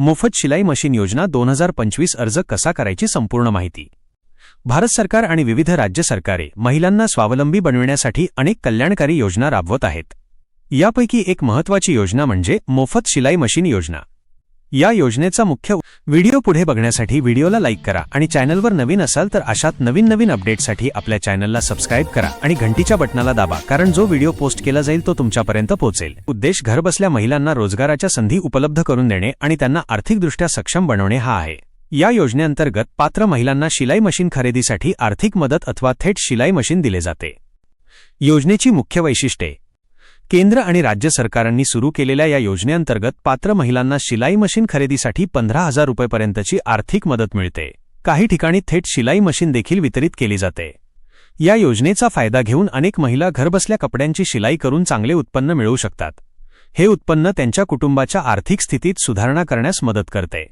मोफत शिलाई मशीन योजना दोन हजार पंचवीस अर्ज कसा करायची संपूर्ण माहिती. भारत सरकार आणि विविध राज्य सरकारे महिलांना स्वावलंबी बनविण्यासाठी अनेक कल्याणकारी योजना राबवत आहेत. यापैकी एक महत्त्वाची योजना म्हणजे मोफत शिलाई मशीन योजना. या योजनेचा मुख्य व्हिडिओ पुढे बघण्यासाठी व्हिडिओला लाईक करा आणि चॅनलवर नवीन असाल तर अशात नवीन नवीन अपडेटसाठी आपल्या चॅनलला सबस्क्राईब करा आणि घंटीच्या बटनाला दाबा कारण जो व्हिडिओ पोस्ट केला जाईल तो तुमच्यापर्यंत पोहोचेल. उद्देश घरबसल्या महिलांना रोजगाराच्या संधी उपलब्ध करून देणे आणि त्यांना आर्थिकदृष्ट्या सक्षम बनवणे हा आहे. या योजनेअंतर्गत पात्र महिलांना शिलाई मशीन खरेदीसाठी आर्थिक मदत अथवा थेट शिलाई मशीन दिले जाते. योजनेची मुख्य वैशिष्ट्ये केंद्र आणि राज्य सरकारांनी सुरू केलेल्या या योजनेअंतर्गत पात्र महिलांना शिलाई मशीन खरेदीसाठी पंधरा हजार रुपयेपर्यंतची आर्थिक मदत मिळते. काही ठिकाणी थेट शिलाई मशीन देखील वितरित केली जाते. या योजनेचा फायदा घेऊन अनेक महिला घरबसल्या कपड्यांची शिलाई करून चांगले उत्पन्न मिळवू शकतात. हे उत्पन्न त्यांच्या कुटुंबाच्या आर्थिक स्थितीत सुधारणा करण्यास मदत करते.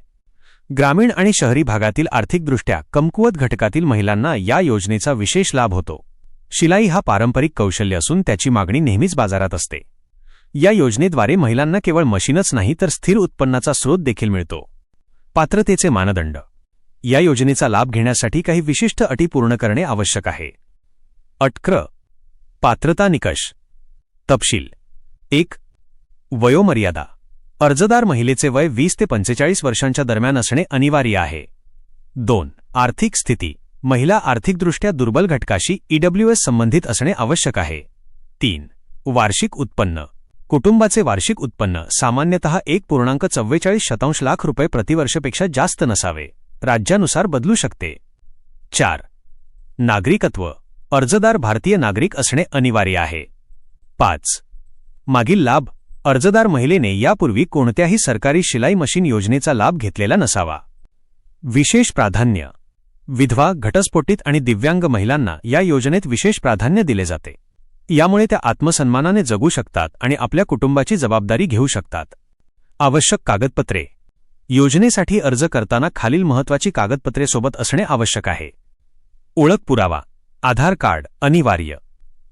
ग्रामीण आणि शहरी भागातील आर्थिकदृष्ट्या कमकुवत घटकातील महिलांना या योजनेचा विशेष लाभ होतो. शिलाई हा पारंपरिक कौशल्य असून त्याची मागणी नेहमीच बाजारात असते. या योजनेद्वारे महिलांना केवळ मशीनच नाही तर स्थिर उत्पन्नाचा स्रोत देखील मिळतो. पात्रतेचे मानदंड. या योजनेचा लाभ घेण्यासाठी काही विशिष्ट अटी पूर्ण करणे आवश्यक आहे. अटक्र पात्रता निकष. तपशील. एक. वयोमर्यादा. अर्जदार महिलेचे वय वीस ते पंचेचाळीस वर्षांच्या दरम्यान असणे अनिवार्य आहे. दोन. आर्थिक स्थिती. महिला आर्थिकदृष्ट्या दुर्बल घटकाशी ईडब्ल्यूएस संबंधित असणे आवश्यक आहे. तीन. वार्षिक उत्पन्न. कुटुंबाचे वार्षिक उत्पन्न सामान्यतः एक पूर्णांक चव्वेचाळीस शतांश लाख रुपये प्रतिवर्षपेक्षा जास्त नसावे. राज्यानुसार बदलू शकते. चार. नागरिकत्व. अर्जदार भारतीय नागरिक असणे अनिवार्य आहे. पाच. मागील लाभ. अर्जदार महिलेने यापूर्वी कोणत्याही सरकारी शिलाई मशीन योजनेचा लाभ घेतलेला नसावा. विशेष प्राधान्य. विधवा घटस्फोटित आणि दिव्यांग महिलांना या योजनेत विशेष प्राधान्य दिले जाते. यामुळे त्या आत्मसन्मानाने जगू शकतात आणि आपल्या कुटुंबाची जबाबदारी घेऊ शकतात. आवश्यक कागदपत्रे. योजनेसाठी अर्ज करताना खालील महत्वाची कागदपत्रे सोबत असणे आवश्यक आहे. ओळख पुरावा. आधार कार्ड. अनिवार्य.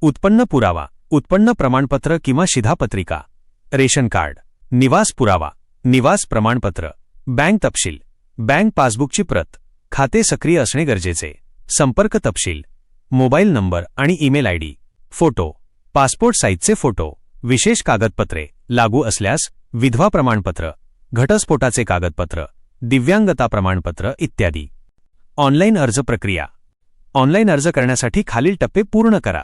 उत्पन्न पुरावा. उत्पन्न प्रमाणपत्र किंवा शिधापत्रिका. Ration card. निवास पुरावा. निवास प्रमाणपत्र. बँक तपशील. बँक पासबुकची प्रत. खाते सक्रिय असणे गरजेचे. संपर्क तपशील मोबाईल नंबर आणि ईमेल आयडी फोटो पासपोर्ट साईजचे फोटो विशेष कागदपत्रे लागू असल्यास विधवा प्रमाणपत्र घटस्फोटाचे कागदपत्र दिव्यांगता प्रमाणपत्र इत्यादी. ऑनलाईन अर्ज प्रक्रिया. ऑनलाईन अर्ज करण्यासाठी खालील टप्पे पूर्ण करा.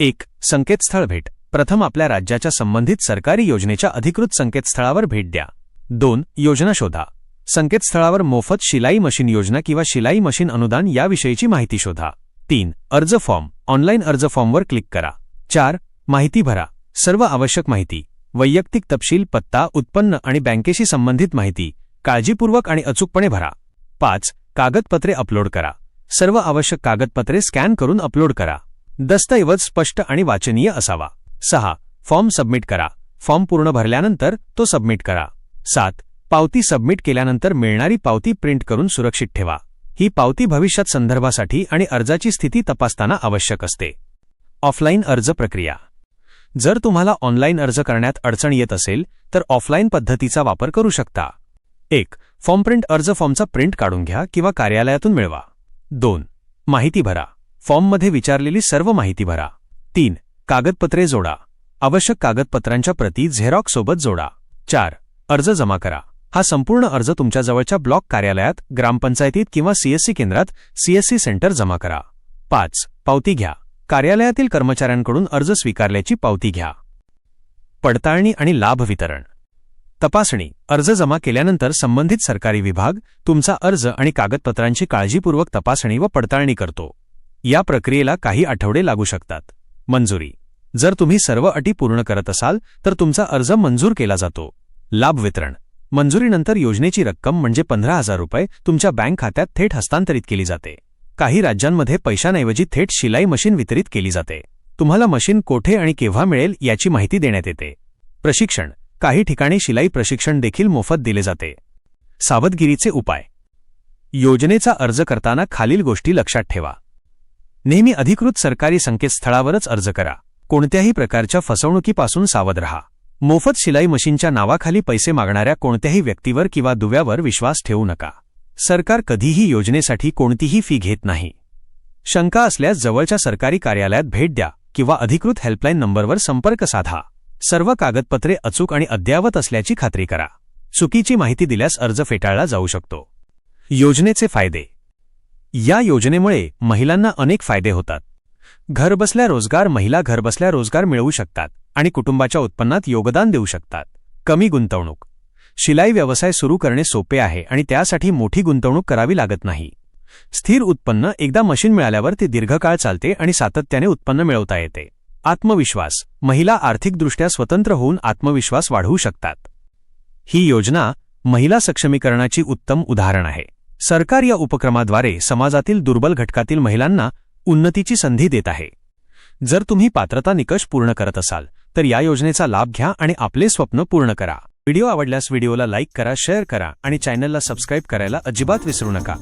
एक संकेतस्थळ भेट. प्रथम आपल्या राज्याच्या संबंधित सरकारी योजनेच्या अधिकृत संकेतस्थळावर भेट द्या. दोन योजना शोधा. संकेतस्थळावर मोफत शिलाई मशीन योजना किंवा शिलाई मशीन अनुदान याविषयीची माहिती शोधा. तीन अर्ज फॉर्म. ऑनलाईन अर्ज फॉर्मवर क्लिक करा. चार माहिती भरा. सर्व आवश्यक माहिती. वैयक्तिक तपशील पत्ता उत्पन्न आणि बँकेशी संबंधित माहिती. काळजीपूर्वक आणि अचूकपणे भरा. पाच कागदपत्रे अपलोड करा. सर्व आवश्यक कागदपत्रे स्कॅन करून अपलोड करा. दस्तऐवज स्पष्ट आणि वाचनीय असावा. सहा फॉर्म सबमिट करा. फॉर्म पूर्ण भरल्यानंतर तो सबमिट करा. सात पावती सबमिट केल्यानंतर मिळणारी पावती प्रिंट करून सुरक्षित ठेवा. ही पावती भविष्यात संदर्भासाठी आणि अर्जाची स्थिती तपासताना आवश्यक असते. ऑफलाईन अर्ज प्रक्रिया. जर तुम्हाला ऑनलाईन अर्ज करण्यात अडचण येत असेल तर ऑफलाईन पद्धतीचा वापर करू शकता. एक फॉर्म प्रिंट अर्ज फॉर्मचा प्रिंट काढून घ्या किंवा कार्यालयातून मिळवा. दोन माहिती भरा. फॉर्ममध्ये विचारलेली सर्व माहिती भरा. तीन कागदपत्रे जोडा. आवश्यक कागदपत्रांच्या प्रती झेरॉक्स सोबत जोडा. चार अर्ज जमा करा. हा संपूर्ण अर्ज तुमच्या जवळच्या ब्लॉक कार्यालयात ग्रामपंचायतीत किंवा सीएससी केंद्रात सीएससी सेंटर जमा करा. पाच पावती घ्या. कार्यालयातील कर्मचाऱ्यांकडून अर्ज स्वीकारल्याची पावती घ्या. पडताळणी आणि लाभ वितरण. तपासणी. अर्ज जमा केल्यानंतर संबंधित सरकारी विभाग तुमचा अर्ज आणि कागदपत्रांची काळजीपूर्वक तपासणी व पडताळणी करतो. या प्रक्रियेला काही आठवडे लागू शकतात. मंजुरी. जर तुम्ही सर्व अटी पूर्ण करत असाल तर तुमचा अर्ज मंजूर केला जातो. लाभ वितरण. मंजुरीनंतर योजनेची रक्कम म्हणजे पंधरा हजार रुपये तुमच्या बँक खात्यात थेट हस्तांतरित केली जाते. काही राज्यांमध्ये पैशांऐवजी थेट शिलाई मशीन वितरित केली जाते. तुम्हाला मशीन कोठे आणि केव्हा मिळेल याची माहिती देण्यात येते. प्रशिक्षण. काही ठिकाणी शिलाई प्रशिक्षण देखील मोफत दिले जाते. सावधगिरीचे उपाय. योजनेचा अर्ज करताना खालील गोष्टी लक्षात ठेवा. नेहमी अधिकृत सरकारी संकेतस्थळावरच अर्ज करा. कोणत्याही प्रकारच्या फसवणुकीपासून सावध रहा. मोफत शिलाई मशीनच्या नावाखाली पैसे मागणाऱ्या कोणत्याही व्यक्तीवर किंवा दुव्यावर विश्वास ठेवू नका. सरकार कधीही योजनेसाठी कोणतीही फी घेत नाही. शंका असल्यास जवळच्या सरकारी कार्यालयात भेट द्या किंवा अधिकृत हेल्पलाईन नंबरवर संपर्क साधा. सर्व कागदपत्रे अचूक आणि अद्ययावत असल्याची खात्री करा. चुकीची माहिती दिल्यास अर्ज फेटाळला जाऊ शकतो. योजनेचे फायदे. या योजनेमुळे महिलांना अनेक फायदे होतात. घरबसल्या रोजगार महिला घरबसल्या रोजगार मिळवू शकतात आणि कुटुंबाच्या उत्पन्नात योगदान देऊ शकतात. कमी गुंतवणूक. शिलाई व्यवसाय सुरू करणे सोपे आहे आणि त्यासाठी मोठी गुंतवणूक करावी लागत नाही. स्थिर उत्पन्न एकदा मशीन मिळाल्यावर ते दीर्घकाळ चालते आणि सातत्याने उत्पन्न मिळवता येते. आत्मविश्वास. महिला आर्थिकदृष्ट्या स्वतंत्र होऊन आत्मविश्वास वाढवू शकतात. ही योजना महिला सक्षमीकरणाची उत्तम उदाहरण आहे. सरकार या उपक्रमाद्वारे समाजातील दुर्बल घटकातील महिलांना उन्नतीची संधी देत आहे. जर तुम्ही पात्रता निकष पूर्ण करत असाल तर या योजनेचा लाभ घ्या आणि आपले स्वप्न पूर्ण करा. व्हिडिओ आवडल्यास व्हिडिओला लाईक करा शेअर करा आणि चॅनलला सबस्क्राईब करायला अजिबात विसरू नका.